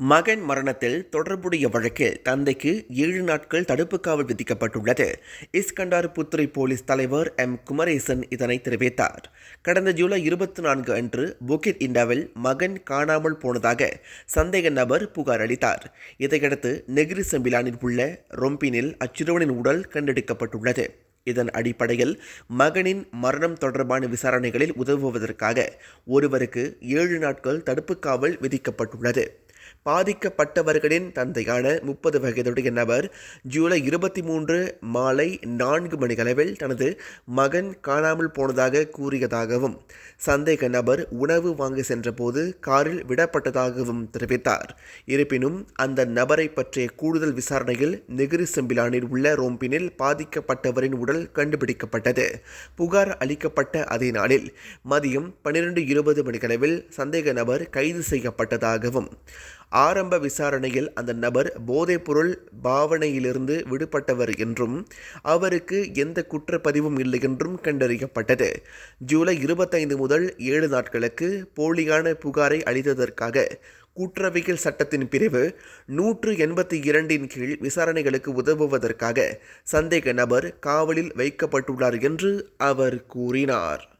மகன் மரணத்தில் தொடர்புடைய வழக்கில் தந்தைக்கு ஏழு நாட்கள் தடுப்பு காவல் விதிக்கப்பட்டுள்ளது. இஸ்கண்டார் புத்துறை போலீஸ் தலைவர் எம். குமரேசன் இதனை தெரிவித்தார். கடந்த ஜூலை இருபத்தி நான்கு அன்று புக்கிட் இண்டாவில் மகன் காணாமல் போனதாக சந்தேக நபர் புகார் அளித்தார். இதையடுத்து நெகிரி செம்பிலானில் உள்ள ரொம்பினில் அச்சிறுவனின் உடல் கண்டெடுக்கப்பட்டுள்ளது. இதன் அடிப்படையில் மகனின் மரணம் தொடர்பான விசாரணைகளில் உதவுவதற்காக ஒருவருக்கு ஏழு நாட்கள் தடுப்பு காவல் விதிக்கப்பட்டுள்ளது. பாதிக்கப்பட்டவர்களின் தந்தையான முப்பது வயதுடைய நபர் ஜூலை இருபத்தி மூன்று மாலை நான்கு மணிகளவில் தனது மகன் காணாமல் போனதாக கூறியதாகவும் சந்தேக நபர் உணவு வாங்க சென்றபோது காரில் விடப்பட்டதாகவும் தெரிவித்தார். இருப்பினும் அந்த நபரை பற்றிய கூடுதல் விசாரணையில் நெகிரி செம்பிலானில் உள்ள ரோம்பினில் பாதிக்கப்பட்டவரின் உடல் கண்டுபிடிக்கப்பட்டது. புகார் அளிக்கப்பட்ட அதே நாளில் மதியம் பன்னிரண்டு இருபது மணிகளவில் சந்தேக நபர் கைது செய்யப்பட்டதாகவும் ஆரம்ப விசாரணையில் அந்த நபர் போதைப்பொருள் பாவனையிலிருந்து விடுபட்டவர் என்றும் அவருக்கு எந்த குற்றப்பதிவும் இல்லை என்றும் கண்டறியப்பட்டது. ஜூலை இருபத்தைந்து முதல் ஏழு நாட்களுக்கு போலியான புகாரை அளித்ததற்காக குற்றவியல் சட்டத்தின் பிரிவு நூற்று எண்பத்தி இரண்டின் கீழ் விசாரணைகளுக்கு உதவுவதற்காக சந்தேக நபர் காவலில் வைக்கப்பட்டுள்ளார் என்று அவர் கூறினார்.